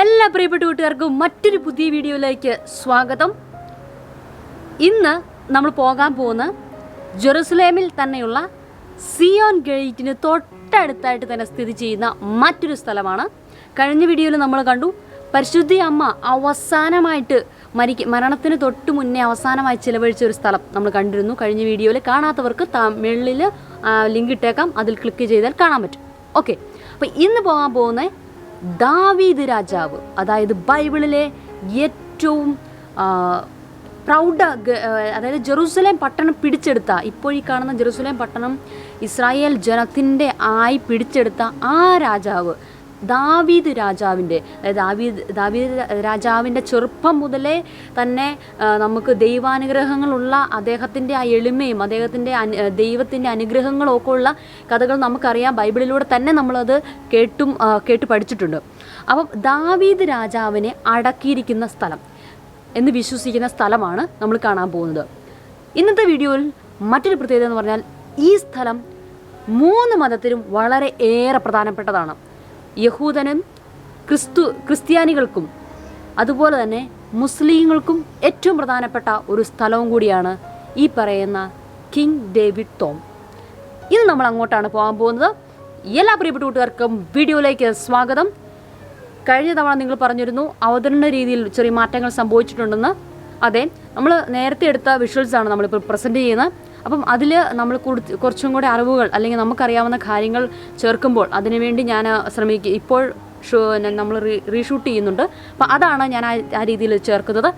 എല്ലാ പ്രിയപ്പെട്ട കൂട്ടുകാർക്കും മറ്റൊരു പുതിയ വീഡിയോയിലേക്ക് സ്വാഗതം. ഇന്ന് നമ്മൾ പോകാൻ പോകുന്ന ജെറുസലേമിൽ തന്നെയുള്ള സിയോൻ ഗേറ്റിന് തൊട്ടടുത്തായിട്ട് തന്നെ സ്ഥിതി ചെയ്യുന്ന മറ്റൊരു സ്ഥലമാണ്. കഴിഞ്ഞ വീഡിയോയിൽ നമ്മൾ കണ്ടു പരിശുദ്ധി അമ്മ അവസാനമായിട്ട് മരിക്ക മരണത്തിന് തൊട്ട് മുന്നേ അവസാനമായി ചിലവഴിച്ച ഒരു സ്ഥലം നമ്മൾ കണ്ടിരുന്നു. കഴിഞ്ഞ വീഡിയോയിൽ കാണാത്തവർക്ക് തമിഴിൽ ലിങ്ക് ഇട്ടേക്കാം. അതിൽ ക്ലിക്ക് ചെയ്താൽ കാണാൻ പറ്റും. ഓക്കെ. അപ്പോൾ ഇന്ന് പോകാൻ പോകുന്ന ദാവീദ് രാജാവ്. അതായത് ബൈബിളിലെ ഏറ്റവും ആ, അതായത് ജെറൂസലേം പട്ടണം പിടിച്ചെടുത്ത ഇപ്പോൾ ഈ കാണുന്ന ജെറൂസലേം പട്ടണം ഇസ്രായേൽ ജനത്തിന്റെ ആയി പിടിച്ചെടുത്ത ആ രാജാവ് ദാവീദ് രാജാവിന്റെ ദാവീദ് ദാവീദ് രാജാവിന്റെ ചെറുപ്പം മുതലേ തന്നെ നമുക്ക് ദൈവാനുഗ്രഹങ്ങളുള്ള അദ്ദേഹത്തിന്റെ ആ എളിമയും അദ്ദേഹത്തിന്റെ ദൈവത്തിന്റെ അനുഗ്രഹങ്ങളും ഒക്കെ ഉള്ള കഥകൾ നമുക്കറിയാം. ബൈബിളിലൂടെ തന്നെ നമ്മളത് കേട്ടും കേട്ട് പഠിച്ചിട്ടുണ്ട്. അപ്പം ദാവീദ് രാജാവിനെ അടക്കിയിരിക്കുന്ന സ്ഥലം എന്ന് വിശ്വസിക്കുന്ന സ്ഥലമാണ് നമ്മൾ കാണാൻ പോകുന്നത്. ഇന്നത്തെ വീഡിയോയിൽ മറ്റൊരു പ്രത്യേകത എന്ന് പറഞ്ഞാൽ ഈ സ്ഥലം മൂന്ന് മതത്തിനും വളരെ ഏറെ പ്രധാനപ്പെട്ടതാണ്. യഹൂദനും ക്രിസ്തു ക്രിസ്ത്യാനികൾക്കും അതുപോലെ തന്നെ മുസ്ലിങ്ങൾക്കും ഏറ്റവും പ്രധാനപ്പെട്ട ഒരു സ്ഥലവും കൂടിയാണ് ഈ പറയുന്ന കിങ് ഡേവിഡ് തോം. ഇന്ന് നമ്മൾ അങ്ങോട്ടാണ് പോകാൻ പോകുന്നത്. എല്ലാ പ്രിയപ്പെട്ട കൂട്ടുകാർക്കും വീഡിയോയിലേക്ക് സ്വാഗതം. കഴിഞ്ഞ തവണ നിങ്ങൾ പറഞ്ഞിരുന്നു അവതരണ രീതിയിൽ ചെറിയ മാറ്റങ്ങൾ സംഭവിച്ചിട്ടുണ്ടെന്ന്. അതെ നമ്മൾ നേരത്തെ എടുത്ത വിഷ്വൽസാണ് നമ്മളിപ്പോൾ പ്രസന്റ് ചെയ്യുന്നത്. അപ്പം അതിൽ നമ്മൾ കുറച്ച് കൂടെ അറിവുകൾ അല്ലെങ്കിൽ നമുക്കറിയാവുന്ന കാര്യങ്ങൾ ചേർക്കുമ്പോൾ അതിനുവേണ്ടി ഞാൻ ശ്രമിക്കുക ഇപ്പോൾ ഷോ നമ്മൾ റീഷൂട്ട് ചെയ്യുന്നുണ്ട്. അപ്പം അതാണ് ഞാൻ ആ രീതിയിൽ ചേർക്കുന്നത്.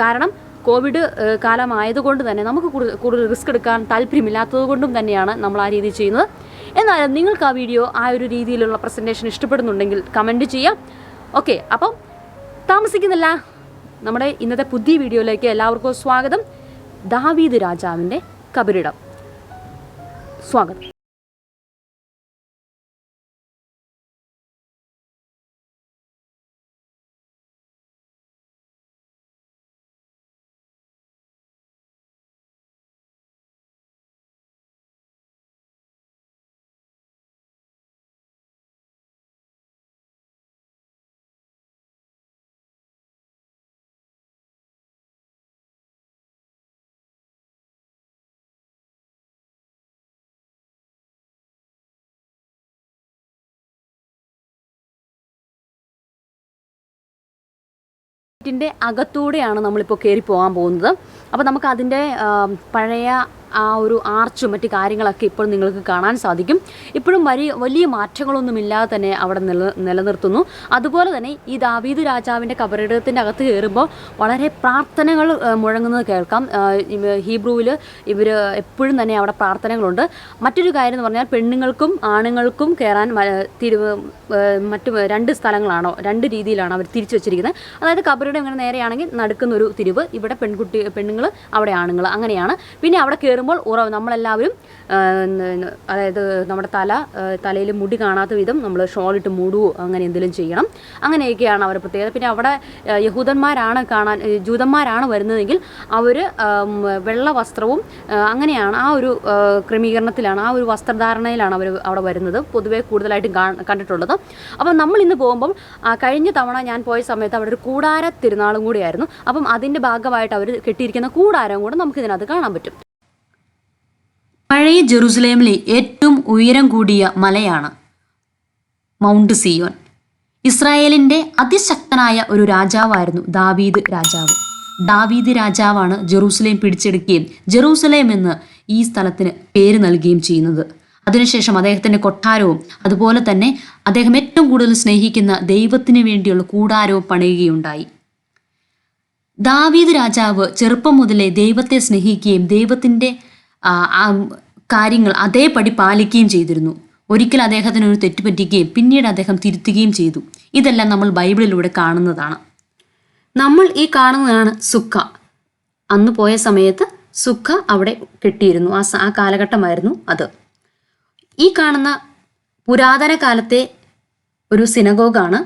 കാരണം കോവിഡ് കാലമായതുകൊണ്ട് തന്നെ നമുക്ക് കൂടുതൽ കൂടുതൽ റിസ്ക് എടുക്കാൻ താല്പര്യമില്ലാത്തത് കൊണ്ടും തന്നെയാണ് നമ്മൾ ആ രീതി ചെയ്യുന്നത്. എന്നാലും നിങ്ങൾക്ക് ആ വീഡിയോ ആ ഒരു രീതിയിലുള്ള പ്രസന്റേഷൻ ഇഷ്ടപ്പെടുന്നുണ്ടെങ്കിൽ കമന്റ് ചെയ്യാം. ഓക്കെ അപ്പം താമസിക്കുന്നില്ല. നമ്മുടെ ഇന്നത്തെ പുതിയ വീഡിയോയിലേക്ക് എല്ലാവർക്കും സ്വാഗതം. ദാവീദ് രാജാവിന്റെ കബരിടം. സ്വാഗതം. ിന്റെ അകത്തൂടെയാണ് നമ്മളിപ്പോൾ കയറി പോകാൻ പോകുന്നത്. അപ്പോൾ നമുക്ക് അതിന്റെ പഴയ ആ ഒരു ആർച്ചും മറ്റു കാര്യങ്ങളൊക്കെ ഇപ്പോൾ നിങ്ങൾക്ക് കാണാൻ സാധിക്കും. ഇപ്പോഴും വലിയ വലിയ മാറ്റങ്ങളൊന്നുമില്ലാതെ തന്നെ അവിടെ നില നിലനിർത്തുന്നു. അതുപോലെ തന്നെ ഈ ദാവീദ് രാജാവിന്റെ കബറിടത്തിന്റെ അകത്ത് കയറുമ്പോൾ വളരെ പ്രാർത്ഥനകൾ മുഴങ്ങുന്നത് കേൾക്കാം. ഹീബ്രുവിൽ ഇവർ എപ്പോഴും തന്നെ അവിടെ പ്രാർത്ഥനകളുണ്ട്. മറ്റൊരു കാര്യം എന്ന് പറഞ്ഞാൽ പെണ്ണുങ്ങൾക്കും ആണുങ്ങൾക്കും കയറാൻ തിരു മറ്റു രണ്ട് സ്ഥലങ്ങളാണോ രണ്ട് രീതിയിലാണ് അവർ തിരിച്ചു വെച്ചിരിക്കുന്നത്. അതായത് കബറിടം ഇങ്ങനെ നേരെയാണെങ്കിൽ നടക്കുന്ന ഒരു തിരിവ് ഇവിടെ പെൺകുട്ടി പെണ്ണുങ്ങൾ അവിടെ ആണുങ്ങൾ അങ്ങനെയാണ്. പിന്നെ അവിടെ കയറുമ്പോൾ ഉറ നമ്മളെല്ലാവരും അതായത് നമ്മുടെ തല തലയിൽ മുടി കാണാത്ത വിധം നമ്മൾ ഷോളിട്ട് മൂടുവോ അങ്ങനെ എന്തെങ്കിലും ചെയ്യണം. അങ്ങനെയൊക്കെയാണ് അവർ പ്രത്യേകത. പിന്നെ അവിടെ യഹൂദന്മാരാണ് കാണാൻ ജൂതന്മാരാണ് വരുന്നതെങ്കിൽ അവർ വെള്ള വസ്ത്രവും അങ്ങനെയാണ് ആ ഒരു ക്രമീകരണത്തിലാണ് ആ ഒരു വസ്ത്രധാരണയിലാണ് അവർ അവിടെ വരുന്നത്. പൊതുവേ കൂടുതലായിട്ടും കണ്ടിട്ടുള്ളത്. അപ്പം നമ്മൾ ഇന്ന് പോകുമ്പം കഴിഞ്ഞ തവണ ഞാൻ പോയ സമയത്ത് അവിടെ ഒരു കൂടാര തിരുനാളും കൂടിയായിരുന്നു. അപ്പം അതിന്റെ ഭാഗമായിട്ട് അവർ കെട്ടിയിരിക്കുന്ന കൂടാരം കൂടെ നമുക്ക് ഇതിനകത്ത് കാണാൻ പറ്റും. പഴയ ജെറുസലേമിലെ ഏറ്റവും ഉയരം കൂടിയ മലയാണ് മൗണ്ട് സിയോൻ. ഇസ്രായേലിന്റെ അതിശക്തനായ ഒരു രാജാവായിരുന്നു ദാവീദ് രാജാവ്. ദാവീദ് രാജാവാണ് ജെറൂസലേം പിടിച്ചെടുക്കുകയും ജെറൂസലേം എന്ന് ഈ സ്ഥലത്തിന് പേര് നൽകുകയും ചെയ്യുന്നത്. അതിനുശേഷം അദ്ദേഹത്തിന്റെ കൊട്ടാരവും അതുപോലെ തന്നെ അദ്ദേഹം ഏറ്റവും കൂടുതൽ സ്നേഹിക്കുന്ന ദൈവത്തിന് വേണ്ടിയുള്ള കൂടാരവും പണിയുകയുണ്ടായി. ദാവീദ് രാജാവ് ചെറുപ്പം മുതലേ ദൈവത്തെ സ്നേഹിക്കുകയും ആ കാര്യങ്ങൾ അതേപടി പാലിക്കുകയും ചെയ്തിരുന്നു. ഒരിക്കൽ അദ്ദേഹത്തിന് ഒരു തെറ്റുപറ്റിക്കുകയും പിന്നീട് അദ്ദേഹം തിരുത്തുകയും ചെയ്തു. ഇതെല്ലാം നമ്മൾ ബൈബിളിലൂടെ കാണുന്നതാണ്. നമ്മൾ ഈ കാണുന്നതാണ് സുഖ അന്ന് പോയ സമയത്ത് സുഖ അവിടെ കിട്ടിയിരുന്നു. ആ ആ കാലഘട്ടമായിരുന്നു അത്. ഈ കാണുന്ന പുരാതന കാലത്തെ ഒരു സിനഗോഗാണ്.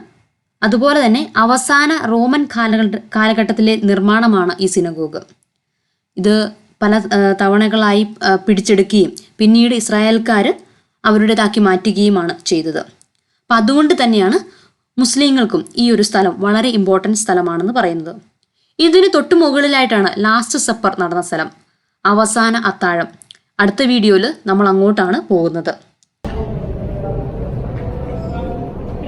അതുപോലെ തന്നെ അവസാന റോമൻ കാലഘട്ട കാലഘട്ടത്തിലെ നിർമ്മാണമാണ് ഈ സിനഗോഗ്. ഇത് പല തവണകളായി പിടിച്ചെടുക്കുകയും പിന്നീട് ഇസ്രായേൽക്കാർ അവരുടേതാക്കി മാറ്റുകയുമാണ് ചെയ്തത്. അപ്പം അതുകൊണ്ട് തന്നെയാണ് മുസ്ലിങ്ങൾക്കും ഈ ഒരു സ്ഥലം വളരെ ഇമ്പോർട്ടന്റ് സ്ഥലമാണെന്ന് പറയുന്നത്. ഇതിന് തൊട്ടു മുകളിലായിട്ടാണ് ലാസ്റ്റ് സപ്പർ നടന്ന സ്ഥലം. അവസാന അത്താഴം. അടുത്ത വീഡിയോയിൽ നമ്മൾ അങ്ങോട്ടാണ് പോകുന്നത്.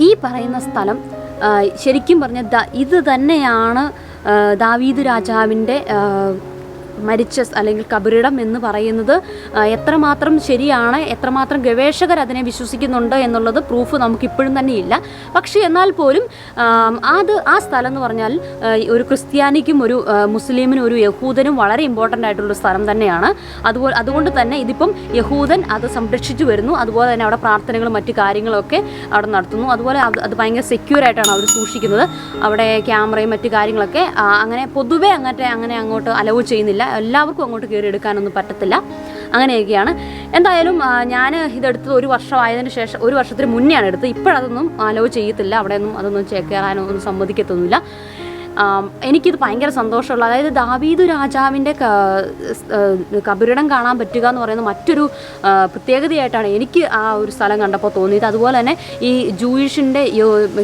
ഈ പറയുന്ന സ്ഥലം ശരിക്കും പറഞ്ഞ ഇത് തന്നെയാണ് ദാവീദ് രാജാവിന്റെ മരിച്ച അല്ലെങ്കിൽ കബറിടം എന്ന് പറയുന്നത് എത്രമാത്രം ശരിയാണ് എത്രമാത്രം ഗവേഷകർ അതിനെ വിശ്വസിക്കുന്നുണ്ട് എന്നുള്ളത് പ്രൂഫ് നമുക്കിപ്പോഴും തന്നെ ഇല്ല പക്ഷേ എന്നാൽ പോലും അത് ആ സ്ഥലം എന്ന് പറഞ്ഞാൽ ഒരു ക്രിസ്ത്യാനിക്കും ഒരു മുസ്ലിമിനും ഒരു യഹൂദനും വളരെ ഇമ്പോർട്ടന്റ് ആയിട്ടുള്ള സ്ഥലം തന്നെയാണ്. അതുപോലെ അതുകൊണ്ട് തന്നെ ഇതിപ്പം യഹൂദൻ അത് സംരക്ഷിച്ചു വരുന്നു. അതുപോലെ തന്നെ അവിടെ പ്രാർത്ഥനകളും മറ്റു കാര്യങ്ങളൊക്കെ അവിടെ നടത്തുന്നു. അതുപോലെ അത് അത് ഭയങ്കര സെക്യൂർ ആയിട്ടാണ് അവർ സൂക്ഷിക്കുന്നത്. അവിടെ ക്യാമറയും മറ്റു കാര്യങ്ങളൊക്കെ അങ്ങനെ പൊതുവേ അങ്ങനത്തെ അങ്ങനെ അങ്ങോട്ട് അലവ് ചെയ്യുന്നില്ല. എല്ലാവർക്കും അങ്ങോട്ട് കയറി എടുക്കാനൊന്നും പറ്റത്തില്ല. അങ്ങനെയൊക്കെയാണ്. എന്തായാലും ഞാൻ ഇതെടുത്തത് ഒരു വർഷമായതിനു ശേഷം ഒരു വർഷത്തിന് മുന്നെയാണ് എടുത്തത്. ഇപ്പോഴതൊന്നും അലോ ചെയ്യത്തില്ല അവിടെയൊന്നും അതൊന്നും ചേക്കേറാനോ ഒന്നും സമ്മതിക്കത്തൊന്നുമില്ല. എനിക്കിത് ഭയങ്കര സന്തോഷമുള്ള അതായത് ദാവീദ് രാജാവിന്റെ ക- സ്- ഏഹ് കബറിടം കാണാൻ പറ്റുക എന്ന് പറയുന്ന മറ്റൊരു പ്രത്യേകതയായിട്ടാണ് എനിക്ക് ആ ഒരു സ്ഥലം കണ്ടപ്പോൾ തോന്നിയത്. അതുപോലെ തന്നെ ഈ ജൂയിഷിന്റെ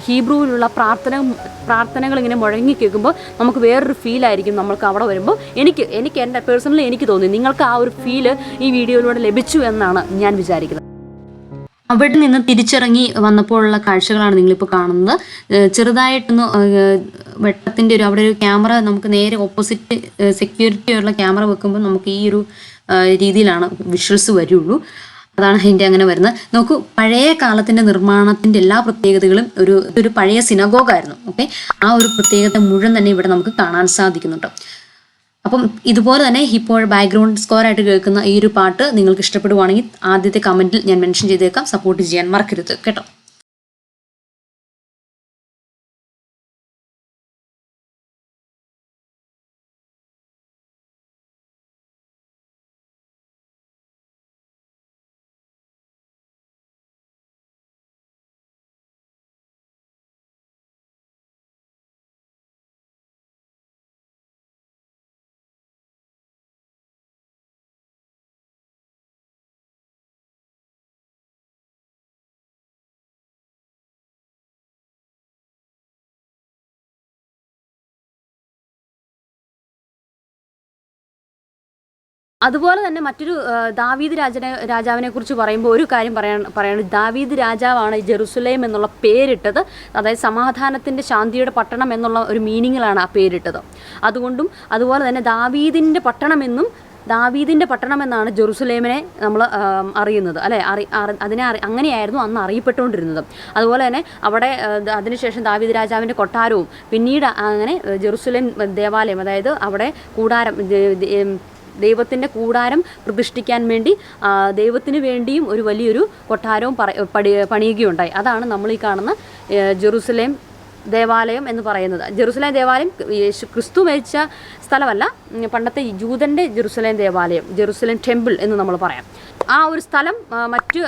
ഹീബ്രുവിലുള്ള പ്രാർത്ഥന പ്രാർത്ഥനകൾ ഇങ്ങനെ മുഴങ്ങി കേൾക്കുമ്പോൾ നമുക്ക് വേറൊരു ഫീലായിരിക്കും നമ്മൾക്ക് അവിടെ വരുമ്പോൾ. എനിക്ക് എനിക്ക് എന്റെ പേഴ്സണലി എനിക്ക് തോന്നി. നിങ്ങൾക്ക് ആ ഒരു ഫീൽ ഈ വീഡിയോയിലൂടെ ലഭിച്ചു എന്നാണ് ഞാൻ വിചാരിക്കുന്നത്. അവിടെ നിന്ന് തിരിച്ചിറങ്ങി വന്നപ്പോഴുള്ള കാഴ്ചകളാണ് നിങ്ങളിപ്പോൾ കാണുന്നത്. ചെറുതായിട്ടൊന്ന് വെട്ടത്തിന്റെ ഒരു അവിടെ ഒരു ക്യാമറ നമുക്ക് നേരെ ഓപ്പോസിറ്റ് സെക്യൂരിറ്റി ഉള്ള ക്യാമറ വെക്കുമ്പോൾ നമുക്ക് ഈ ഒരു രീതിയിലാണ് വിഷ്വൽസ് വരുള്ളൂ. അതാണ് അതിന്റെ അങ്ങനെ വരുന്നത്. നോക്കൂ പഴയ കാലത്തിന്റെ നിർമ്മാണത്തിന്റെ എല്ലാ പ്രത്യേകതകളും ഒരു ഒരു പഴയ സിനഗോഗായിരുന്നു ഓക്കെ? ആ ഒരു പ്രത്യേകത മുഴുവൻ തന്നെ ഇവിടെ നമുക്ക് കാണാൻ സാധിക്കുന്നുണ്ട്. അപ്പം ഇതുപോലെ തന്നെ ഇപ്പോൾ ബാക്ക്ഗ്രൗണ്ട് സ്കോർ ആയിട്ട് കേൾക്കുന്ന ഈ ഒരു പാട്ട് നിങ്ങൾക്ക് ഇഷ്ടപ്പെടുവാണെങ്കിൽ ആദ്യത്തെ കമന്റിൽ ഞാൻ മെൻഷൻ ചെയ്തേക്കാം. സപ്പോർട്ട് ചെയ്യാൻ മറക്കരുത്. കേട്ടോ? അതുപോലെ തന്നെ മറ്റൊരു ദാവീദ് രാജനെ രാജാവിനെ കുറിച്ച് പറയുമ്പോൾ ഒരു കാര്യം പറയാൻ പറയുന്നത് ദാവീദ് രാജാവാണ് ജെറുസലേം എന്നുള്ള പേരിട്ടത്. അതായത് സമാധാനത്തിന്റെ ശാന്തിയുടെ പട്ടണം എന്നുള്ള ഒരു മീനിങ്ങിലാണ് ആ പേരിട്ടത്. അതുകൊണ്ടും അതുപോലെ തന്നെ ദാവീദിന്റെ പട്ടണമെന്നും ദാവീദിന്റെ പട്ടണമെന്നാണ് ജെറുസലേമിനെ നമ്മൾ അറിയുന്നത്. അല്ലേ? അറി അതിനെ അറി അങ്ങനെയായിരുന്നു അന്ന് അറിയപ്പെട്ടുകൊണ്ടിരുന്നത്. അതുപോലെ തന്നെ അവിടെ അതിനുശേഷം ദാവീദ് രാജാവിന്റെ കൊട്ടാരവും പിന്നീട് അങ്ങനെ ജെറുസലേം ദേവാലയം അതായത് അവിടെ കൂടാരം ദൈവത്തിന്റെ കൂടാരം പ്രതിഷ്ഠിക്കാൻ വേണ്ടി ദൈവത്തിന് വേണ്ടിയും ഒരു വലിയൊരു കൊട്ടാരവും പണിയുകയുണ്ടായി. അതാണ് നമ്മൾ ഈ കാണുന്ന ജെറുസലേം ദേവാലയം എന്ന് പറയുന്നത്. ജെറുസലേം ദേവാലയം യേശു ക്രിസ്തു മരിച്ച സ്ഥലമല്ല പണ്ടത്തെ ജൂതന്റെ ജെറുസലേം ദേവാലയം ജെറുസലേം ടെമ്പിൾ എന്ന് നമ്മൾ പറയാം. ആ ഒരു സ്ഥലം മറ്റ്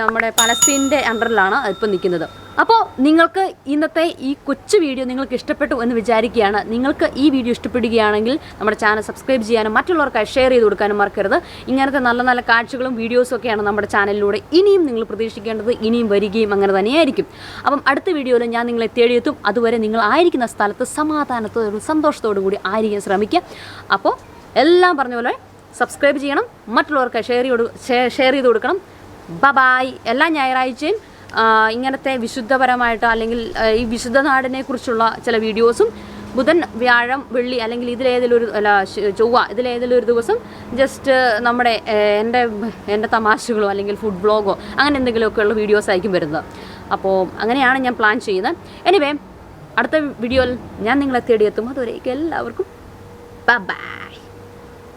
നമ്മുടെ പലസ്തീന്റെ അണ്ടറിലാണ് ഇപ്പം നിൽക്കുന്നത്. അപ്പോൾ നിങ്ങൾക്ക് ഇന്നത്തെ ഈ കൊച്ചു വീഡിയോ നിങ്ങൾക്ക് ഇഷ്ടപ്പെട്ടു എന്ന് വിചാരിക്കുകയാണ്. നിങ്ങൾക്ക് ഈ വീഡിയോ ഇഷ്ടപ്പെടുകയാണെങ്കിൽ നമ്മുടെ ചാനൽ സബ്സ്ക്രൈബ് ചെയ്യാനും മറ്റുള്ളവർക്കായി ഷെയർ ചെയ്ത് കൊടുക്കാനും മറക്കരുത്. ഇങ്ങനത്തെ നല്ല നല്ല കാഴ്ചകളും വീഡിയോസും ഒക്കെയാണ് നമ്മുടെ ചാനലിലൂടെ ഇനിയും നിങ്ങൾ പ്രതീക്ഷിക്കേണ്ടത് ഇനിയും വരികയും അങ്ങനെ തന്നെയായിരിക്കും. അപ്പം അടുത്ത വീഡിയോയിൽ ഞാൻ നിങ്ങളെ തേടിയെത്തും. അതുവരെ നിങ്ങൾ ആയിരിക്കുന്ന സ്ഥലത്ത് സമാധാനത്തോടും സന്തോഷത്തോടു കൂടി ആയിരിക്കാൻ ശ്രമിക്കുക. അപ്പോൾ എല്ലാം പറഞ്ഞ പോലെ സബ്സ്ക്രൈബ് ചെയ്യണം. മറ്റുള്ളവർക്ക് ഷെയർ ചെയ്ത് ഷെയർ ചെയ്ത് കൊടുക്കണം. ബബായ് എല്ലാ ഞായറാഴ്ചയും ഇങ്ങനത്തെ വിശുദ്ധപരമായിട്ട് അല്ലെങ്കിൽ ഈ വിശുദ്ധ നാടിനെ കുറിച്ചുള്ള ചില വീഡിയോസും ബുധൻ വ്യാഴം വെള്ളി അല്ലെങ്കിൽ ഇതിലേതെങ്കിലും ഒരു അല്ല ചൊവ്വ ഇതിലേതെങ്കിലും ഒരു ദിവസം ജസ്റ്റ് നമ്മുടെ എന്റെ എന്റെ തമാശകളോ അല്ലെങ്കിൽ ഫുഡ് ബ്ലോഗോ അങ്ങനെ എന്തെങ്കിലുമൊക്കെ ഉള്ള വീഡിയോസ് ആയിരിക്കും വരുന്നത്. അപ്പോൾ അങ്ങനെയാണ് ഞാൻ പ്ലാൻ ചെയ്യുന്നത്. എനിവേ അടുത്ത വീഡിയോയിൽ ഞാൻ നിങ്ങളെ തേടിയെത്തും. അതുവരേക്കും എല്ലാവർക്കും. ബൈ